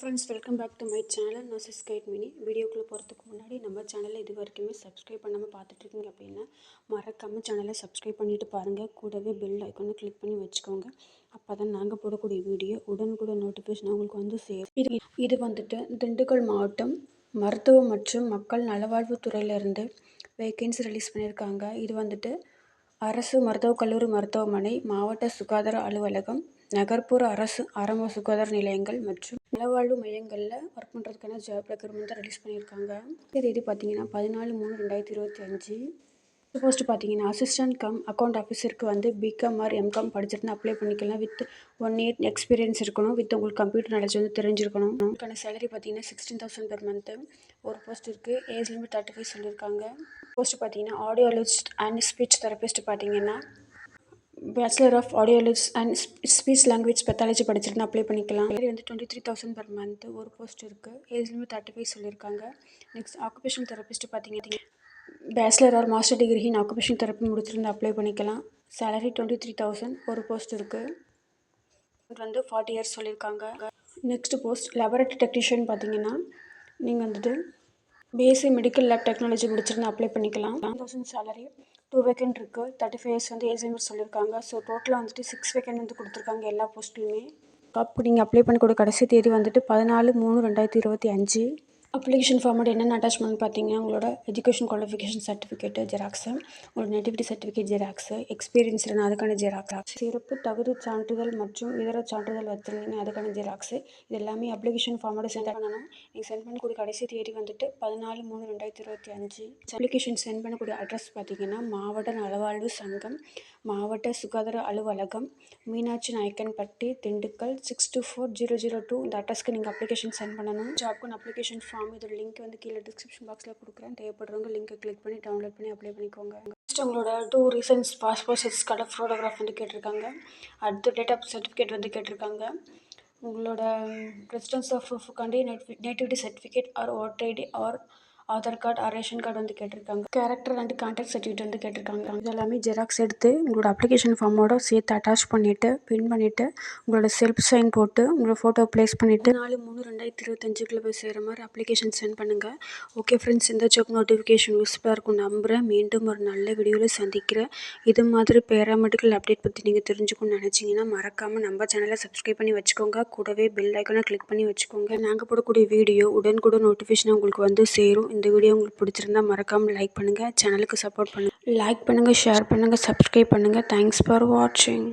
Friends welcome back to my channel நான் சிஸ் கைட் மினி வீடியோக்குள்ளே போகிறதுக்கு முன்னாடி நம்ம சேனலில் இது வரைக்குமே சப்ஸ்கிரைப் பண்ணாமல் பார்த்துட்ருக்கீங்க அப்படின்னா மறக்காமல் சேனலை சப்ஸ்கிரைப் பண்ணிவிட்டு பாருங்கள் கூடவே பெல் ஐக்கனை கிளிக் பண்ணி வச்சுக்கோங்க. அப்போ தான் நாங்கள் போடக்கூடிய வீடியோ உடனுக்குடன் நோட்டிஃபிகேஷன் உங்களுக்கு வந்து சேரும். இது இது வந்துட்டு திண்டுக்கல் மாவட்டம் மருத்துவம் மற்றும் மக்கள் நலவாழ்வுத்துறையிலேருந்து வேக்கன்சி ரிலீஸ் பண்ணியிருக்காங்க. இது வந்துட்டு அரசு மருத்துவக் கல்லூரி மருத்துவமனை மாவட்ட சுகாதார அலுவலகம் நகர்ப்புற அரசு ஆரம்ப சுகாதார நிலையங்கள் மற்றும் நலவாழ்வு மையங்களில் ஒர்க் பண்ணுறதுக்கான ஜாப் ரெக்ரூட்மெண்ட் ரிலீஸ் பண்ணியிருக்காங்க. தேதி பார்த்தீங்கன்னா பதினாலு மூணு ரெண்டாயிரத்தி இருபத்தி அஞ்சு. போஸ்ட் பார்த்தீங்கன்னா அசிஸ்டன்ட் கம் அக்கௌண்ட் ஆஃபீஸருக்கு வந்து B Com or M Com படிச்சிருந்தா அப்ளை பண்ணிக்கலாம். வித் ஒன் இயர் எக்ஸ்பீரியன்ஸ் இருக்கணும். வித் உங்களுக்கு கம்ப்யூட்டர் நாலேஜ் வந்து தெரிஞ்சிருக்கணும். உங்களுக்கான சேலரி பார்த்தீங்கன்னா சிக்ஸ்டீன் தௌசண்ட் பெர் மந்த்து ஒரு போஸ்ட் இருக்குது ஏஜ் லிமிட் தேர்ட்டி ஃபைவ் சொல்லியிருக்காங்க. போஸ்ட் பார்த்தீங்கன்னா ஆடியோலஜிஸ்ட் அண்ட் ஸ்பீச் தெரபிஸ்ட் பார்த்தீங்கன்னா bachelor of audiology and speech language pathology படிச்சிருந்தா அப்ளை பண்ணிக்கலாம். சேலரி வந்து twenty three thousand per month ஒரு போஸ்ட் இருக்குது ஏஜ் லிமிட் தேர்ட்டி ஃபைவ் சொல்லியிருக்காங்க. நெக்ஸ்ட் ஆக்குபேஷன் தெரப்பிஸ்ட் பார்த்தீங்க. Bachelor or master degree in occupation therapy முடிச்சிருந்தா apply பண்ணிக்கலாம். சேலரி டுவெண்ட்டி த்ரீ தௌசண்ட் ஒரு போஸ்ட் இருக்குது வந்து ஃபார்ட்டி இயர்ஸ் சொல்லியிருக்காங்க. நெக்ஸ்ட் போஸ்ட் லெபரட்டரி டெக்னீஷியன் பார்த்தீங்கன்னா நீங்கள் வந்துட்டு பிஎஸ்சி மெடிக்கல் லேப் டெக்னாலஜி முடிச்சிருந்து அப்ளை பண்ணிக்கலாம். தௌசண்ட் சேலரி டூ வேக்கண்ட் இருக்குது தேர்ட்டி ஃபைவ் இயர்ஸ் வந்து ஏஜ் லிமிட் சொல்லியிருக்காங்க ஸோ டோட்டலாக வந்துட்டு சிக்ஸ் வேக்கண்ட் வந்து கொடுத்துருக்காங்க எல்லா போஸ்ட்லையுமே அப்போ நீங்கள் அப்ளை பண்ணக்கூடிய கடைசி தேதி வந்துட்டு பதினாலு மூணு ரெண்டாயிரத்தி இருபத்தி அஞ்சு. அப்ளிகேஷன் ஃபார்மேட் என்னென்ன அட்டாச்மெண்ட் பார்த்தீங்கன்னா உங்களோட எஜுகேஷன் குவாலிஃபிகேஷன் சர்டிஃபிகேட்டு ஜெராக்ஸு உங்களோட நெட்டிவிட்டி சர்டிஃபிகேட் ஜெராக்ஸு எக்ஸ்பீரியன்ஸ் இருந்தால் அதுக்கான ஜெராக்ஸ் சிறப்பு தகுதி சான்றிதழ் மற்றும் இதர சான்றிதழ் வச்சுருந்தீங்க அதுக்கான ஜெராக்ஸு இது எல்லாமே அப்ளிகேஷன் ஃபார்மேட் சென்ட் பண்ணணும். நீங்கள் சென்ட் பண்ணக்கூடிய கடைசி தேதி வந்துட்டு பதினாலு மூணு ரெண்டாயிரத்தி இருபத்தி அஞ்சு. அப்ளிகேஷன் சென்ட் பண்ணக்கூடிய அட்ரஸ் பார்த்தீங்கன்னா மாவட்ட நலவாழ்வு சங்கம் மாவட்ட சுகாதார அலுவலகம் Meenakshi Nayakkanpatti Dindigul six two four zero zero two இந்த அட்ரஸ்க்கு நீங்கள் அப்ளிகேஷன் சென்ட் பண்ணணும். ஜாப்க்கு அப்ளிகேஷன் ஃபார்ம் ஃபார்ம் இதோட லிங்க் வந்து கீழே டிஸ்கிரிப்ஷன் பாக்ஸில் கொடுக்குறேன். தேவைப்படுறவங்க லிங்க்கை கிளிக் பண்ணி டவுன்லோட் பண்ணி அப்ளை பண்ணிக்கோங்க. நெக்ஸ்ட் உங்களோட டூ ரீசன்ஸ் பாஸ்போர்ட் சைஸ் கடை ஃபோட்டோகிராஃப் வந்து கேட்டிருக்காங்க. அடுத்து டேட் ஆஃப் சர்டிஃபிகேட் வந்து கேட்டிருக்காங்க. உங்களோட residence of Kandy nativity certificate or voter ID or Aadhaar card ration card வந்து கேட்டிருக்காங்க. கேரக்டர் அண்ட் கான்டாக்ட் சர்டிஃபிகேட் வந்து கேட்டிருக்காங்க. இது எல்லாமே ஜெராக்ஸ் எடுத்து உங்களோட அப்ளிகேஷன் ஃபார்மோட சேர்த்து அட்டாச் பண்ணிவிட்டு பின் பண்ணிவிட்டு உங்களோட செல்ஃப் சைன் போட்டு உங்களோட ஃபோட்டோ ப்ளேஸ் பண்ணிவிட்டு நாலு மூணு ரெண்டாயிரத்தி இருபத்தஞ்சுக்குள்ளே போய் சேர மாதிரி அப்ளிகேஷன் சென்ட் பண்ணுங்கள் ஓகே ஃப்ரெண்ட்ஸ் இந்த ஜாப் நோட்டிஃபிகேஷன் யூஸ்ஃபுல்லாக இருக்கும் நம்புகிறேன் மீண்டும் ஒரு நல்ல வீடியோவில் சந்திக்கிறேன். இது மாதிரி பேராமெடிக்கல் அப்டேட் பற்றி நீங்கள் தெரிஞ்சுக்கணும்னு நினச்சிங்கன்னா மறக்காமல் நம்ம சேனலை சப்ஸ்கிரைப் பண்ணி வச்சுக்கோங்க. கூடவே பெல் ஐக்கனை கிளிக் பண்ணி வச்சுக்கோங்க. நாங்கள் போடக்கூடிய வீடியோ உடனுக்குடன் நோட்டிஃபிகேஷன் உங்களுக்கு வந்து சேரும். இந்த வீடியோ உங்களுக்கு பிடிச்சிருந்தா மறக்காமல் லைக் பண்ணுங்கள் சேனலுக்கு சப்போர்ட் பண்ணுங்கள் லைக் பண்ணுங்கள் ஷேர் பண்ணுங்கள் சப்ஸ்கிரைப் பண்ணுங்கள் தேங்க்ஸ் ஃபார் வாட்சிங்